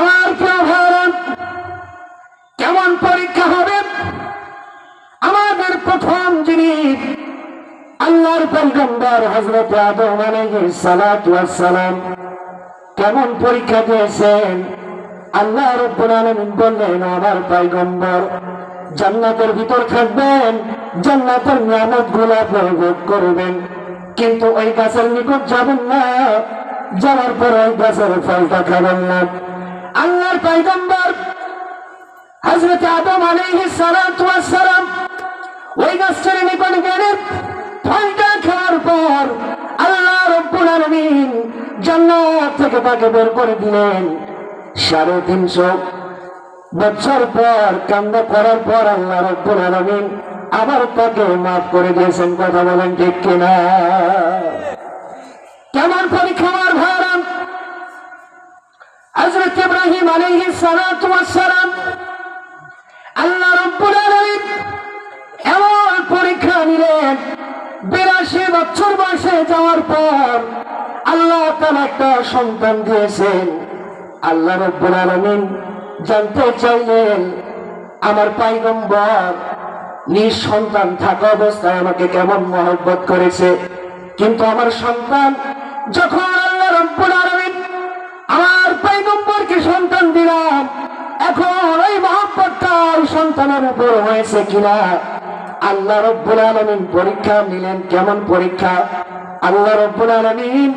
আমার প্রিয় কেমন পরীক্ষা হবে? আমাদের প্রথম যিনি আল্লাহর পৈগম্বর হজরত আদম সালাম কেমন পরীক্ষা দিয়েছেন? আল্লাহ রব্বুল বললেন, আমার পয়গম্বর, জান্নাতের ভিতর থাকবেন, জান্নাতের নিয়ামতগুলা প্রয়োগ করবেন। কিন্তু ওই গাছের নিকট যাবেন না, যাওয়ার পর ওই গাছের ফলটা খাবেন না। পয়গম্বর হজরত আদম ওয়াস সালাম ওই গাছটার নিকট গেলেন। ফলটা খাওয়ার পর আল্লাহ রব্বুল আলামিন জান্নাত থেকে তাকে বের করে দিলেন। সাড়ে তিনশো বছর পর, কান্না করার পর আল্লাহ রব্বুল আলামিন আবার তাকে মাফ করে দিয়েছেন। কথা বলেন ঠিক কিনা? কেমন পরীক্ষা আমার ভারাম হযরত ইব্রাহিম আলাইহিস সালাতু সালাম আল্লাহ রব্বুল আলামিন এমন পরীক্ষা নিলেন, বিরাশি বছর বয়সে যাওয়ার পর আল্লাহ তার একটা সন্তান দিয়েছেন। আল্লাহ রব্বুল আলমিন জানতে চাইলেন, আমার পাইগম্বর নিজ সন্তান থাকা অবস্থায় আমাকে কেমন মহব্বত করেছে। কিন্তু আমার সন্তান যখন আল্লাহ রব্বুল আলমিন আমার পাইগম্বরকে সন্তান দিলাম। এখন ওই ওই সন্তানের উপর হয়েছে কিনা? আল্লাহ রব্বুল আলমিন পরীক্ষা নিলেন, কেমন পরীক্ষা? আল্লাহ রব্বুল আলমিন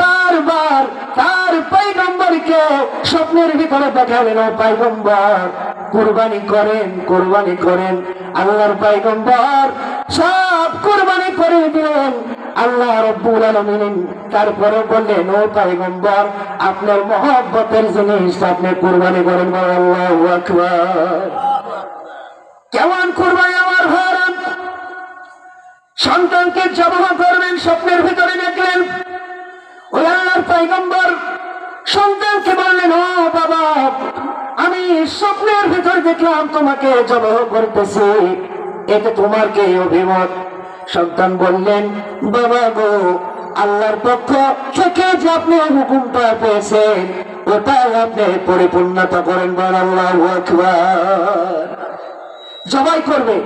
বারবার তার পাইগম্বরকে স্বপ্নের ভিতরে দেখালেন ও পাইগম্বর কুরবানি করেন কুরবানি করেন। আল্লাহর পাইগম্বর সব কুরবানি করে দিলেন। আল্লাহ রব্বুল আলমিন তারপরে বললেন, ও পাইগম্বর আপনার মহব্বতের জিনিস আপনি কুরবানি করেন আল্লাহ কেমন কুরবানি আমার ভারত সন্তানকে জবাহ করবেন, স্বপ্নের ভিতরে দেখলেন। ওই আল্লাহর পাইগম্বর সন্তানকে বললেন, ও বাবা, আমি স্বপ্নের ভিতর দেখলাম, তোমাকে জবাহ করতেছি। এতে তোমার কে অভিমত? সন্তান বললেন, বাবা গো, আল্লাহর পক্ষ থেকে যে আপনি হুকুমটা পেয়েছেন, ওটাই আপনি পরিপূর্ণতা করেন বল আল্লাহ জবাই করবে।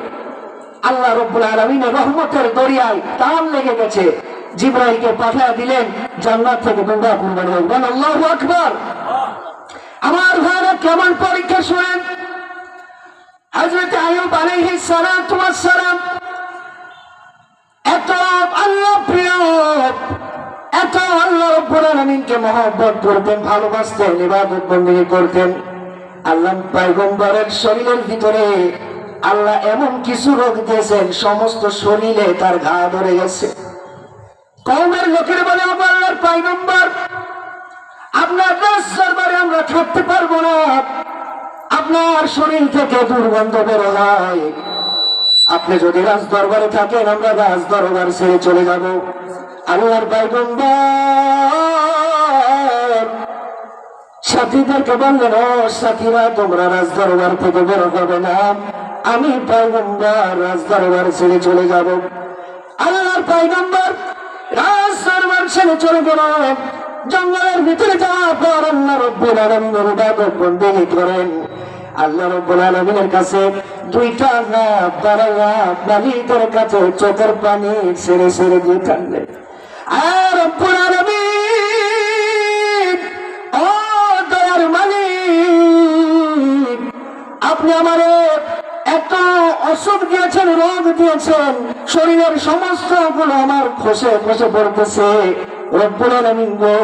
আল্লাহ রব্বুল আলমিনের রহমতের দরিয়ায় টান লেগে গেছে। জিব্রাইলকে পাঠিয়ে দিলেন, জান্নাত থেকে তোমরা কুরবানি হবেন আল্লাহ আকবার। আমার ভাইরা, কেমন পরীক্ষা শুনেন? হজরত আয়ুব আলাইহিস সালাতু ওয়াস সালাম আল্লাহ এমন কিছু রোগ দিয়েছেন, সমস্ত শরীরে তার ঘা ধরে গেছে। কমের লোকের বলে আল্লাহর পাইগম্বর আপনার বারে আমরা থাকতে পারব না। আপনার শরীর থেকে দুর্গন্ধ বেরোয় আপনি যদি রাজ দরবারে থাকেন, আমরা রাজ দরবার ছেড়ে চলে যাব। আল্লাহর পয়গম্বর। সাথীদেরকে বললেন, ও সাথীরা, তোমরা রাজ দরবার থেকে বের হবে না। আমি পয়গম্বর রাজ দরবার ছেড়ে চলে যাব। আল্লাহর পয়গম্বর রাজ দরবার ছেড়ে চলে গেল। জঙ্গলের ভিতরে যাওয়ার পর আল্লাহ রব্বুল ইবাদত বন্দেগী করেন। আল্লাহ রব্বুল আলমিনের কাছে দুইটা হাত দাঁড়াইয়া মালিকের কাছে চোখের পানি ছেড়ে ছেড়ে দিয়ে কানলেন আর রব্বুল আলমিন, ও দয়ার মালিক, আপনি আমার এত অসুখ দিয়েছেন, রোগ দিয়েছেন, শরীরের সমস্তগুলো আমার খসে খসে পড়তেছে। রব্বুল আলামিন গো,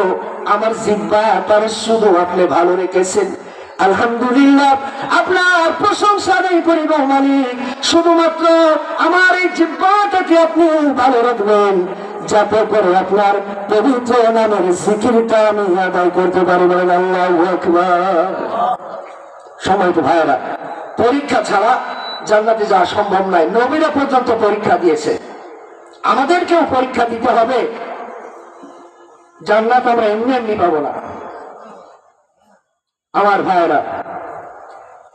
আমার জিব্বা তার শুধু আপনি ভালো রেখেছেন। আলহামদুলিল্লাহ, আপনার প্রশংসা নেই করিব মালিক। শুধুমাত্র আমার এই জিব্বাটাকে আপনি ভালো রাখবেন, যাতে করে আপনার পবিত্র নামের জিকিরটা আমি আদায় করতে পারি বলেন আল্লাহ সময় তো ভাইয়েরা, পরীক্ষা ছাড়া জান্নাতে যাওয়া সম্ভব নয়। নবীরা পর্যন্ত পরীক্ষা দিয়েছে। আমাদেরকেও পরীক্ষা দিতে হবে। জান্নাত আমরা এমনি এমনি পাবো না। আমার ভাইরা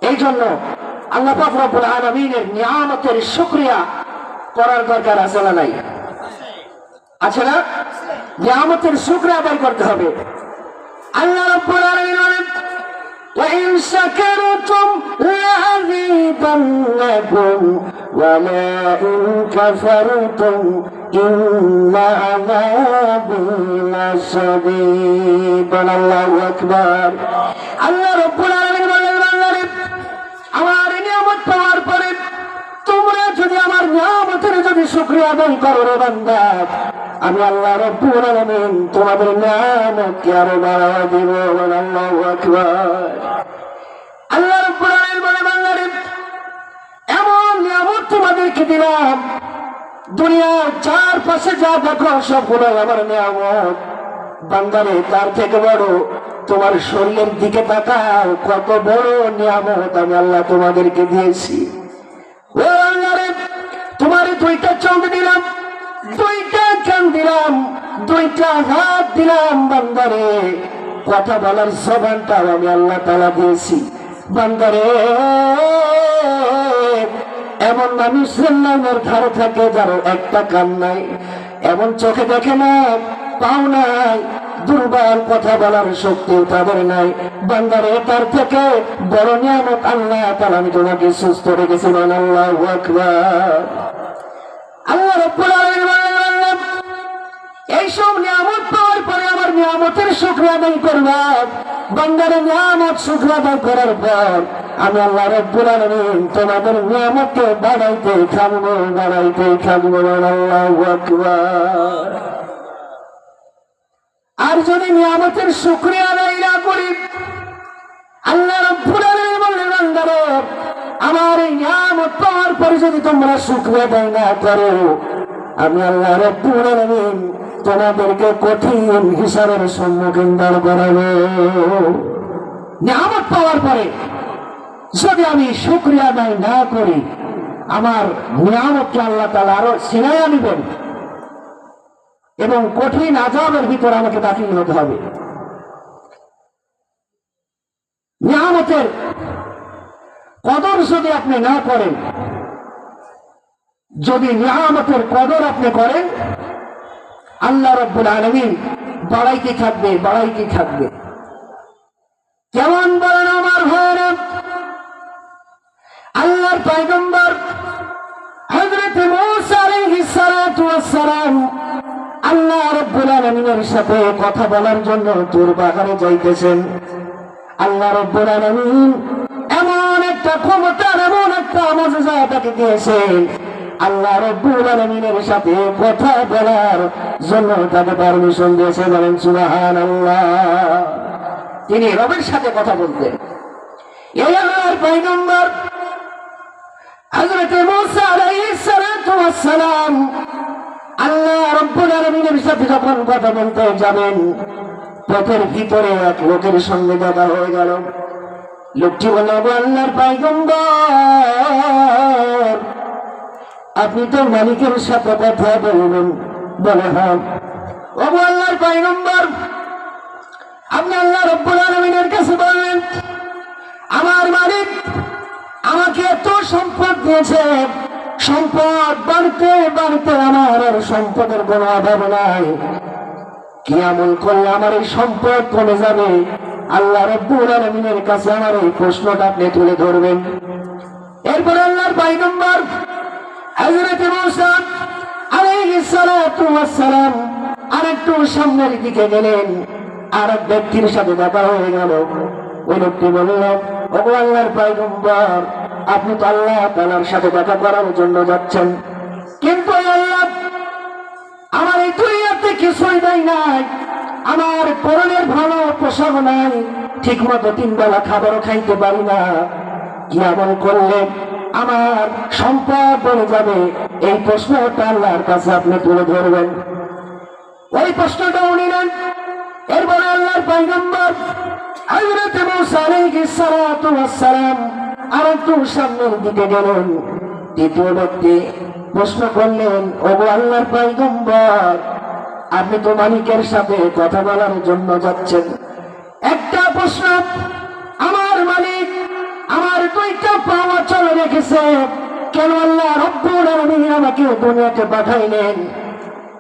এই জন্য আল্লাহ ফখরুল আলামিনের নিয়ামতের শুক্রিয়া করার দরকার আছে না নাই? আছে না? নিয়ামতের শুক্রিয়া আদায় করতে হবে। আল্লাহ রব্বুল আলামিন وإن شكرتم لأذيبنكم وما إن كفرتم إن عذابي لشديد. الله أكبر. الله رب العالمين নিয়ামতের যদি শুকরিয়া আদায় করো রে বান্দা, আমি আল্লাহ রব্বুল আলামিন তোমাদের নিয়ামতকে আরও বাড়াওয়া দিব আল্লাহু আকবার। আল্লাহ রব্বুল আলামিন বলে বান্দারে এমন নিয়ামত তোমাদেরকে দিলাম, দুনিয়ার চারপাশে যা দেখো সবগুলো আমার নিয়ামত। বান্দারে তার থেকে বড় তোমার শরীরের দিকে তাকাও, কত বড় নিয়ামত আমি আল্লাহ তোমাদেরকে দিয়েছি। তোমার দুইটা চোখ দিলাম, দুইটা কান দিলাম, দুইটা হাত দিলাম বান্দারে। কথা বলার জবানটাও আমি আল্লাহ তালা দিয়েছি। বান্দারে, এমন মানুষ নামের ধারে থাকে যার একটা কান নাই, এমন চোখে দেখে না, পাও নাই দুর্বল কথা বলার শক্তি তাদের নাই। বান্দারে, তার থেকে বড় নিয়ামত আল্লাহ তাহলে আমি তোমাকে সুস্থ রেখেছি আল্লাহ আল্লাহ এইসব নিয়ামত পাওয়ার পরে আমার নিয়ামতের শুক্রিয়া আদায় করবা। বান্দারে নিয়ামত শুক্রিয়া আদায় করার পর আমি আল্লাহ রব্বুল আলামিন তোমাদের নিয়ামতকে বাড়াইতে থাকব বাড়াইতে থাকব আল্লাহু আকবার। আর যদি নিয়ামতের শুক্রিয়া আদায় না করি, আল্লাহ রব্বুল আমার এই নিয়ামত পাওয়ার পরে যদি তোমরা শুক্রিয়া আদায় না করো, আমি আল্লাহ রব্বুল আলামিন তোমাদেরকে কঠিন হিসাবের সম্মুখীন দাঁড় করাবো। নিয়ামত পাওয়ার পরে যদি আমি শুক্রিয়া আদায় না করি, আমার নিয়ামতকে আল্লাহ তালা আরও সিনাইয়া নিবেন এবং কঠিন আজাবের ভিতরে আমাকে দাখিল হতে হবে। নিয়ামতের কদর যদি আপনি না করেন, যদি নিয়ামতের কদর আপনি করেন, আল্লাহ রব্বুল আলমিন বাড়াইতে থাকবে বাড়াইতে থাকবে? কেমন বলেন আমার ভাইরা আল্লাহর পয়গম্বর হযরত মূসা আলাইহিস সালাতু আল্লাহ রাব্বুল আলামিনের সাথে কথা বলার জন্য তুর বাগানে যাইতেছেন। আল্লাহ রাব্বুল আলামিন এমন একটা ক্ষমতার, এমন একটা মজেজা তাকে দিয়েছেন। আল্লাহ রব্বুল আলমিনের সাথে কথা বলার জন্য তাকে পারমিশন দিয়েছে বলেন সুবহানাল্লাহ। তিনি রবের সাথে কথা বলতেন। এই আল্লাহর পয়গম্বর হযরত মুসা আলাইহিস সালাম আল্লাহ পথের ভিতরে এক লোকের সঙ্গে হয়ে গেল। লোকটি আল্লাহর পয়গম্বর, আপনি তো মালিকের সাথে কথা বলবেন, বলে হ্যাঁ। ও আল্লাহর আপনি আল্লাহ রব্বুল কাছে বললেন আমার মালিক আমাকে এত সম্পদ দিয়েছে সম্পদ বাড়তে বাড়তে আমার আর সম্পদের কোনো অভাব নাই। কি আমল করলে আমার এই সম্পদ কমে যাবে? আল্লাহ রব্বুল আলমিনের কাছে আমার এই প্রশ্নটা আপনি তুলে ধরবেন। এরপর আল্লাহর সালাতু ওয়াস সালাম আরেকটু সামনের দিকে গেলেন। আর এক ব্যক্তির সাথে দেখা হয়ে গেল। ওই লোকটি আল্লাহর পয়গম্বর আপনি তো আল্লাহ তাআলার সাথে দেখা করার জন্য যাচ্ছেন। কিন্তু আল্লাহ আমার এই দুনিয়াতে কিছুই দেয় নাই। আমার পরনের ভালো পোশাক নাই। ঠিক মতো তিন বেলা খাবারও খাইতে পারি না। কি এমন করলে আমার সম্পদ বলে যাবে? এই প্রশ্নটা আল্লাহর কাছে আপনি তুলে ধরবেন। ওই প্রশ্নটা উনি নেন। এরপরে আল্লাহর পয়গম্বর হযরত মুসা আলাইহিস সালাতু ওয়াস সালাম আর একটু সামনের দিকে গেলেন। দ্বিতীয় ব্যক্তি প্রশ্ন করলেন, ওগো আল্লাহর পয়গম্বর, আপনি তো মালিকের সাথে কথা বলার জন্য যাচ্ছেন। একটা প্রশ্ন, আমার মালিক আমার দুইটা পাওয়া চলে রেখেছে। কেন আল্লাহ রব্বুল আলামিন আমাকে দুনিয়াতে পাঠাইলেন?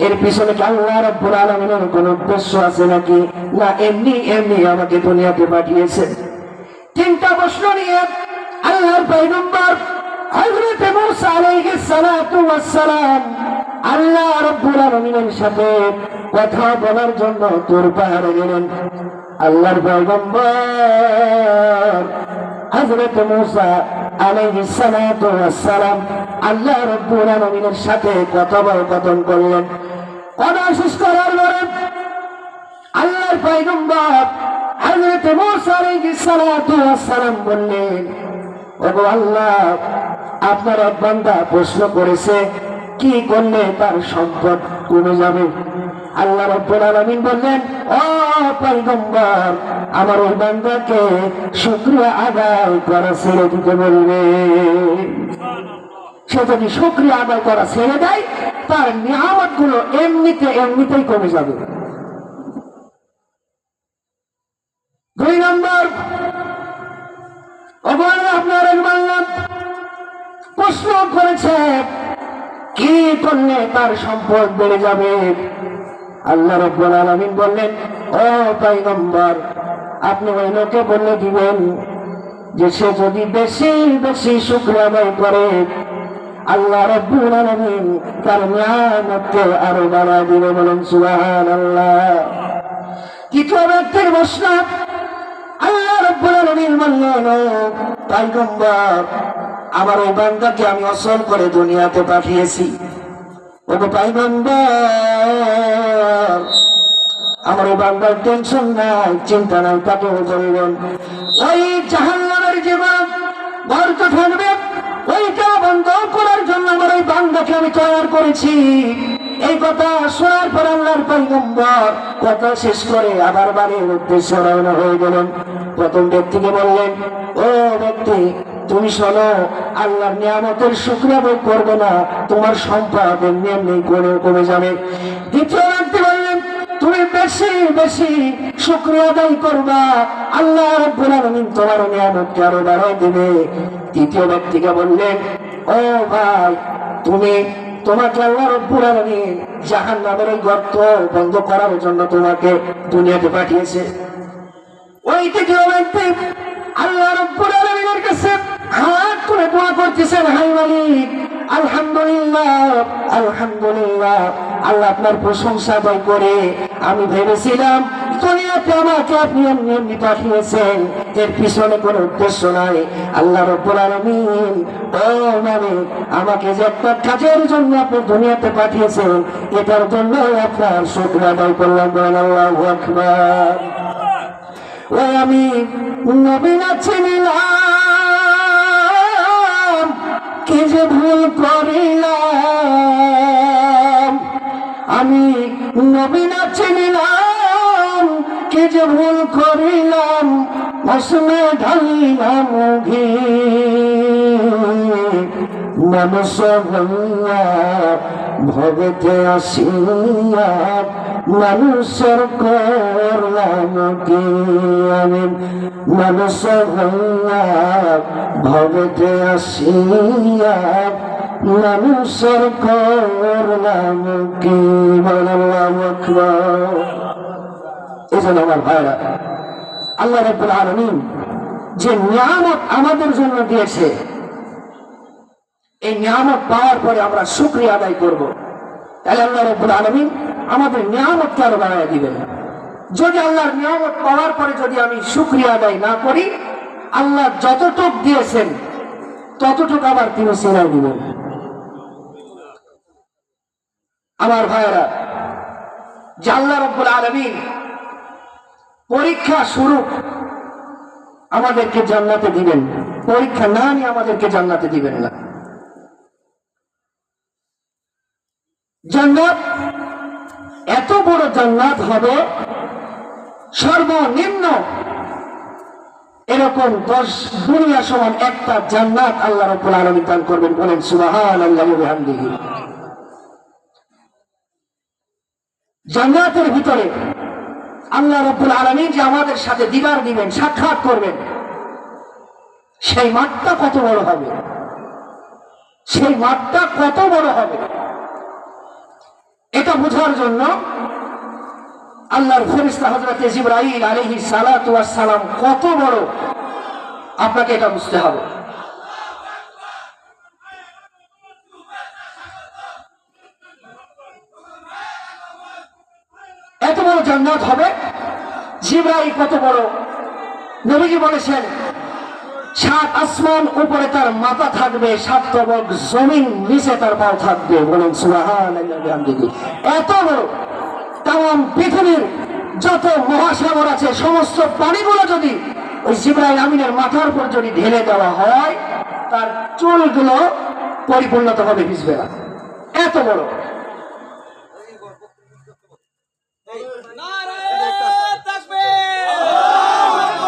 এর পিছনে কি আল্লাহ রব্বুল আলামিনের কোন উদ্দেশ্য আছে নাকি? না, এমনি এমনি আমাকে দুনিয়াতে পাঠিয়েছে তিনটা প্রশ্ন নিয়ে আল্লাহর পয়গম্বর হযরত মুসা আলাইহিস সালাতু ওয়াস সালাম আল্লাহ রাব্বুল আলামিনের সাথে কথা বলার জন্য তোর পাহাড়ে গেলেন। আল্লাহর পয়গম্বর হযরত মুসা আলাইহিস সালাতু ওয়াস সালাম আল্লাহ রাব্বুল আলামিনের সাথে কথোপকথন করলেন। কথা শেষ করার পরে আল্লাহর পয়গম্বর হযরত মূসা আলাইহিস সালাতু ওয়াস সালাম বললেন ওগো আল্লাহ আপনার বান্দা প্রশ্ন করেছে, কি করলে তার সম্পদ কমে যাবে? আল্লাহ রাব্বুল আলামিন বললেন, ও পয়গম্বর, আমার ওই বান্দাকে শুকরিয়া আদায় করা ছেড়ে দিতে বলবে। সে যদি শুক্রিয়া আদায় করা ছেড়ে দেয়, তার নিয়ামতগুলো এমনিতে এমনিতেই কমে যাবে। দুই নম্বর ওখানে আপনার প্রশ্ন করেছে, কি করলে তার সম্পদ বেড়ে যাবে? আল্লাহ রব্বুল আলামিন বললেন, ও পয়গম্বর, আপনি ওই লোকে বলে দিবেন যে সে যদি বেশি বেশি শুক্র আদায় করে, আল্লাহ রব্বুল আলামিন তার নিয়ামতকে আরও বাড়া দিবে বলেন সুবহানাল্লাহ। তৃতীয় ব্যক্তির প্রশ্ন আল্লাহ আমার ওই বান্দাকে আমি অসল করে দুনিয়াতে পাঠিয়েছি। ও পয়গম্বর আমার ওই বান্দার টেনশন নাই, চিন্তা নাই তাকে বলবেন ওই জাহান্নামের জীবন বর্ত থাকবে, ওইটা বন্ধ করার জন্য আমার ওই বান্দাকে আমি তৈরি করেছি। এই কথা শোনার পর আল্লাহর পয়গম্বর কথা শেষ করে আবার বাড়ির উদ্দেশ্যে রওনা হয়ে গেলেন। প্রথম ব্যক্তিকে বললেন, ও ব্যক্তি, তুমি শোনো, আল্লাহর নিয়ামতের শুক্রিয়া ভোগ করবে না, তোমার সম্পদ এমনি এমনি করে কমে যাবে। দ্বিতীয় ব্যক্তি বললেন, তুমি বেশি বেশি শুক্রিয়া আদায় করবা, আল্লাহ রব্বুল আলামিন তোমার নিয়ামতকে আরও বাড়াই দিবে। তৃতীয় ব্যক্তিকে বললেন, ও ভাই, তুমি তোমাকে আল্লাহ রব্বুল আলামিন জাহান্নামের এই গর্ত বন্ধ করার জন্য তোমাকে দুনিয়াতে পাঠিয়েছে। ওই তৃতীয় ব্যক্তি আল্লাহ রব্বুল আলামিনের কাছে হাত করে দোয়া করতেছেন, হাই মালিক, আলহামদুলিল্লাহ আলহামদুলিল্লাহ, আল্লাহ আপনার প্রশংসা করে। আমি ভেবেছিলাম আমাকে এর পিছনে কোনো নাই। মানে আমাকে যে একটা কাজের জন্য আপনি দুনিয়াতে পাঠিয়েছেন, এটার জন্য আপনার শুক্র আদায় করলাম আমি নবীন ছিলাম যে ভুল করিলাম। আমি নবীন ছিলাম কি যে ভুল করিলাম মসমে ঢালিলাম ঘি মানুষ ভাইয়া ভবেতে আসিয়া মানুষের করলাম কি আমি মানুষ ভাইয়া ভবেতে আসিয়া মানুষের করলাম কি বললাম এই আমার ভাইরা, আল্লাহ রব্বুল আলমিন যে নিয়ামত আমাদের জন্য দিয়েছে, এই নিয়ামত পাওয়ার পরে আমরা শুক্রিয়া আদায় করব। তাহলে আল্লাহ রব্বুল আলমিন আমাদের নিয়ামতকে আরও বাড়াই দিবেন। যদি আল্লাহর নিয়ামত পাওয়ার পরে যদি আমি শুক্রিয়া আদায় না করি, আল্লাহ যতটুক দিয়েছেন, ততটুক আবার তিনি সেরাই দিবেন। আমার ভাইয়েরা যে আল্লাহ রব্বুল আলমিন পরীক্ষা শুরু। আমাদেরকে জান্নাতে দিবেন। পরীক্ষা না নিয়ে আমাদেরকে জান্নাতে দিবেন না। জান্নাত, এত বড় জান্নাত হবে, সর্বনিম্ন এরকম দশ দুনিয়া সমান একটা জান্নাত আল্লাহ রব্বুল আলমী দান করবেন। বলেন সুবাহান আল্লাহ জান্নাতের ভিতরে আল্লাহ রব্বুল আলমী যে আমাদের সাথে দিদার দিবেন, সাক্ষাৎ করবেন, সেই মাঠটা কত বড় হবে? সেই মাঠটা কত বড় হবে? এটা বোঝার জন্য আল্লাহর ফেরিস্তা হজরত জিব্রাইল আলহি সালাম কত বড়? আপনাকে এটা বুঝতে হবে। এত বড় জান্নাত হবে? জিব্রাইল কত বড়? নবীজি বলেছেন, সাত আসমান উপরে তার মাথা থাকবে, সাত তবক জমিন নিচে তার পাও থাকবে। বলেন এত বড় তাম পৃথিবীর যত মহাসাগর আছে, সমস্ত পানিগুলো যদি ওই জিব্রাইল আমিনের মাথার উপর যদি ঢেলে দেওয়া হয়, তার চুলগুলো পরিপূর্ণতা হবে ভিজবে না। এত বড় নারায়ণ তাকবীর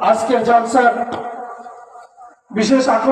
আজকের জলসার বিশেষ আকর্ষণ